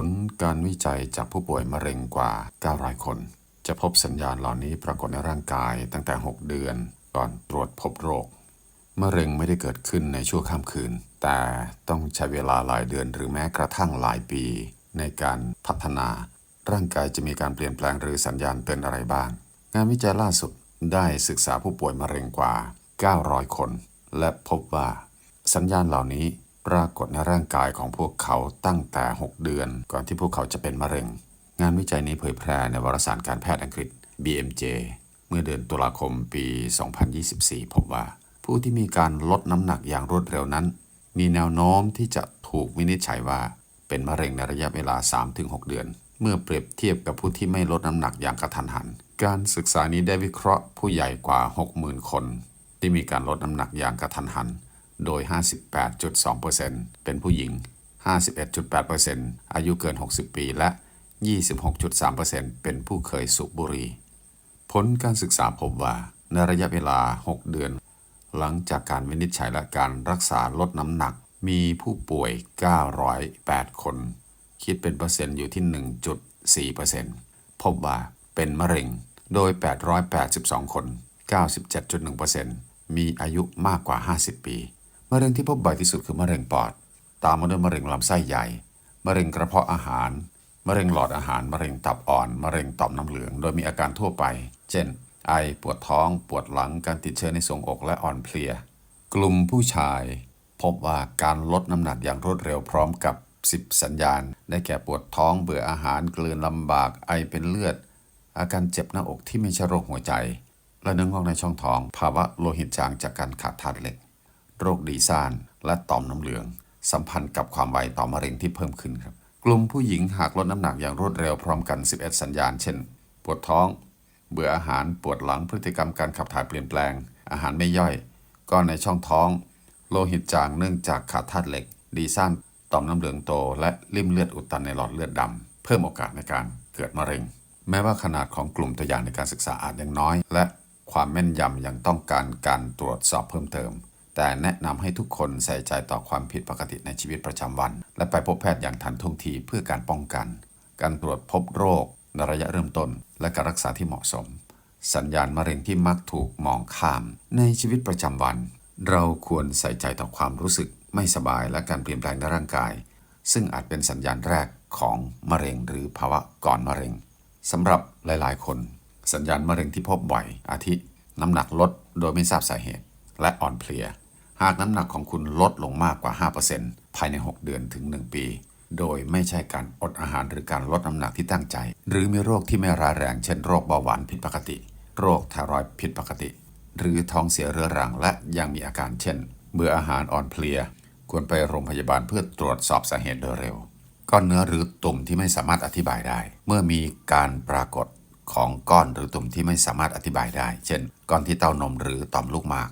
ผลการวิจัยจากผู้ป่วยมะเร็งกว่า 900 คน จะพบสัญญาณเหล่านี้ปรากฏในร่างกายตั้งแต่ 6 เดือนก่อนตรวจพบโรค มะเร็งไม่ได้เกิดขึ้นในชั่วข้ามคืน แต่ต้องใช้เวลาหลายเดือนหรือแม้กระทั่งหลายปี ในการพัฒนา ร่างกายจะมีการเปลี่ยนแปลงหรือสัญญาณเตือนอะไรบ้าง งานวิจัยล่าสุดได้ศึกษาผู้ป่วยมะเร็งกว่า 900 คน และพบว่า สัญญาณเหล่านี้ ปรากฏในร่างกายของพวกเขาตั้งแต่ 6 เดือน ก่อนที่พวกเขาจะเป็นมะเร็ง งานวิจัยนี้เผยแพร่ในวารสารการแพทย์อังกฤษ BMJ เมื่อเดือนตุลาคมปี 2024 พบว่า ผู้ที่มีการลดน้ำหนักอย่างรวดเร็วนั้น มีแนวโน้มที่จะถูกวินิจฉัยว่าเป็นมะเร็งในระยะเวลา 3-6 เดือน เมื่อเปรียบเทียบกับผู้ที่ไม่ลดน้ำหนักอย่างกระทันหัน การศึกษานี้ได้วิเคราะห์ผู้ใหญ่กว่า 60,000 คน ที่มีการลดน้ำหนักอย่างกระทันหัน โดย 58.2%เป็นผู้หญิง 51.8%อายุเกิน 60 ปีและ 26.3%เป็นผู้เคยสูบบุหรี่ ผลการศึกษาพบว่า ในระยะเวลา 6 เดือน หลังจากการวินิจฉัยและการรักษาลดน้ำหนัก มีผู้ป่วย 908 คน คิดเป็นเปอร์เซ็นต์อยู่ที่ 1.4%พบว่าเป็นมะเร็ง โดย 882 คน 97.1%มีอายุมากกว่า 50 ปี มะเร็งที่พบบ่อยที่สุดคือมะเร็งปอด ตามมาด้วยมะเร็งลำไส้ใหญ่ มะเร็งกระเพาะอาหาร มะเร็งหลอดอาหาร มะเร็งตับอ่อน มะเร็งต่อมน้ำเหลือง โดยมีอาการทั่วไป เช่น ไอ ปวดท้อง ปวดหลัง การติดเชื้อในทรวงอก และอ่อนเพลีย กลุ่มผู้ชาย พบว่าการลดน้ำหนักอย่างรวดเร็วพร้อมกับ 10 สัญญาณ ได้แก่ปวดท้อง เบื่ออาหาร กลืนลำบาก ไอเป็นเลือด อาการเจ็บหน้าอกที่ไม่ใช่โรคหัวใจ และเนื้องอกในช่องท้อง ภาวะโลหิตจางจากการขาดธาตุเหล็ก โรคดีซ่าน และต่อมน้ำเหลือง สัมพันธ์กับความไวต่อมะเร็งที่เพิ่มขึ้นครับ กลุ่มผู้หญิงหากลดน้ำหนักอย่างรวดเร็วพร้อมกัน 11 สัญญาณ เช่น ปวดท้อง เบื่ออาหาร ปวดหลัง พฤติกรรมการขับถ่ายเปลี่ยนแปลง อาหารไม่ย่อย ก้อนในช่องท้อง โลหิตจางเนื่องจากขาดธาตุเหล็ก ดีซ่าน ต่อมน้ำเหลืองโต และริ่มเลือดอุดตันในหลอดเลือดดำ เพิ่มโอกาสในการเกิดมะเร็ง แม้ว่าขนาดของกลุ่มตัวอย่างในการศึกษาอาจยังน้อย และความแม่นยำยังต้องการการตรวจสอบเพิ่มเติม แต่แนะนำให้ทุกคนใส่ใจต่อความผิดปกติในชีวิตประจำวัน และไปพบแพทย์อย่างทันท่วงทีเพื่อการป้องกัน การตรวจพบโรคในระยะเริ่มต้น และการรักษาที่เหมาะสม สัญญาณมะเร็งที่มักถูกมองข้าม ในชีวิตประจำวัน เราควรใส่ใจต่อความรู้สึกไม่สบายและการเปลี่ยนแปลงในร่างกาย ซึ่งอาจเป็นสัญญาณแรกของมะเร็งหรือภาวะก่อนมะเร็งสำหรับหลายๆ คน สัญญาณมะเร็งที่พบบ่อยอาทิ น้ำหนักลดโดยไม่ทราบสาเหตุ และอ่อนเพลีย หากน้ำหนักของคุณลดลงมากกว่า 5%ภายใน 6 เดือนถึง 1 ปี โดยไม่ใช่การอดอาหารหรือการลดน้ำหนักที่ตั้งใจ หรือมีโรคที่ไม่ร้ายแรงเช่นโรคเบาหวานผิดปกติ โรคไทรอยด์ผิดปกติ หรือท้องเสียเรื้อรังและยังมีอาการเช่น เบื่ออาหารอ่อนเพลีย ควรไปโรงพยาบาลเพื่อตรวจสอบสาเหตุโดยเร็ว ก้อนเนื้อหรือตุ่มที่ไม่สามารถอธิบายได้ เมื่อมีการปรากฏของก้อนหรือตุ่มที่ไม่สามารถอธิบายได้ เช่น ก้อนที่เต้านมหรือต่อมลูกหมาก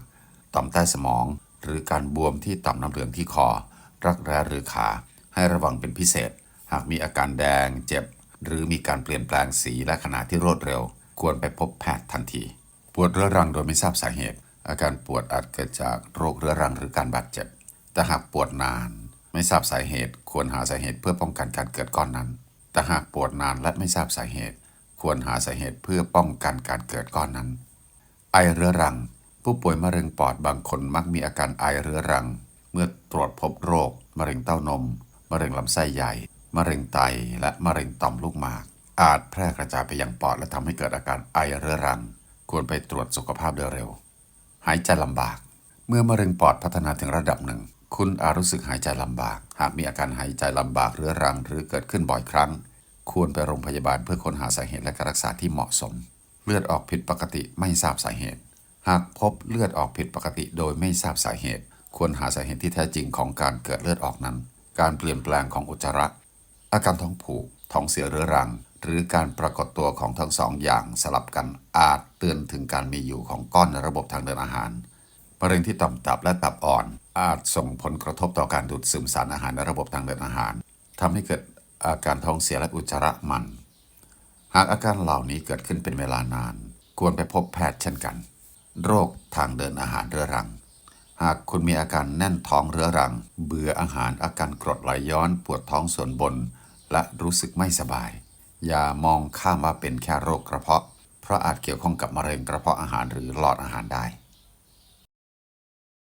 ต่อมใต้สมอง หรือการบวมที่ต่อมน้ำเหลืองที่คอ รักแร้หรือขา ให้ระวังเป็นพิเศษ หากมีอาการแดง เจ็บ หรือมีการเปลี่ยนแปลงสีและขนาดที่รวดเร็ว ควรไปพบแพทย์ทันที ปวดเรื้อรังโดยไม่ทราบสาเหตุ อาการปวดอาจเกิดจากโรคเรื้อรังหรือการบาดเจ็บ แต่หากปวดนาน ไม่ทราบสาเหตุ ควรหาสาเหตุเพื่อป้องกันการเกิดก้อนนั้น แต่หากปวดนานและไม่ทราบสาเหตุ ควรหาสาเหตุเพื่อป้องกันการเกิดก้อนนั้น ไอเรื้อรัง ผู้ป่วยมะเร็งปอดบางคนมักมีอาการไอเรื้อรัง เมื่อตรวจพบโรค มะเร็งเต้านม มะเร็งลำไส้ใหญ่ มะเร็งไต และมะเร็งต่อมลูกหมาก อาจแพร่กระจายไปยังปอดและทำให้เกิดอาการไอเรื้อรัง ควรไปตรวจสุขภาพโดยเร็ว หายใจลำบาก เมื่อมะเร็งปอดพัฒนาถึงระดับหนึ่ง คุณอาจรู้สึกหายใจลำบาก หากมีอาการหายใจลำบากเรื้อรัง หรือเกิดขึ้นบ่อยครั้ง ควรไปโรงพยาบาลเพื่อค้นหาสาเหตุและการรักษาที่เหมาะสม เลือดออกผิดปกติไม่ทราบสาเหตุ หากพบเลือดออกผิดปกติโดยไม่ทราบสาเหตุ ควรหาสาเหตุที่แท้จริงของการเกิดเลือดออกนั้น การเปลี่ยนแปลงของอุจจาระ อาการท้องผูก ท้องเสียเรื้อรัง หรือการปรากฏตัวของทั้งสองอย่างสลับกันอาจเตือนถึงการมีอยู่ของก้อนในระบบทางเดินอาหารมะเร็งที่ต่อมตับและตับอ่อน อาจส่งผลกระทบต่อการดูดซึมสารอาหารในระบบทางเดินอาหารทำให้เกิดอาการท้องเสียและอุจจาระมัน หากอาการเหล่านี้เกิดขึ้นเป็นเวลานาน ควรไปพบแพทย์เช่นกัน โรคทางเดินอาหารเรื้อรัง หากคุณมีอาการแน่นท้องเรื้อรัง เบื่ออาหารอาการกรดไหลย้อนปวดท้องส่วนบน และรู้สึกไม่สบาย อย่ามองข้ามว่าเป็นแค่โรคกระเพาะ เพราะอาจเกี่ยวข้องกับมะเร็งกระเพาะอาหารหรือหลอดอาหารได้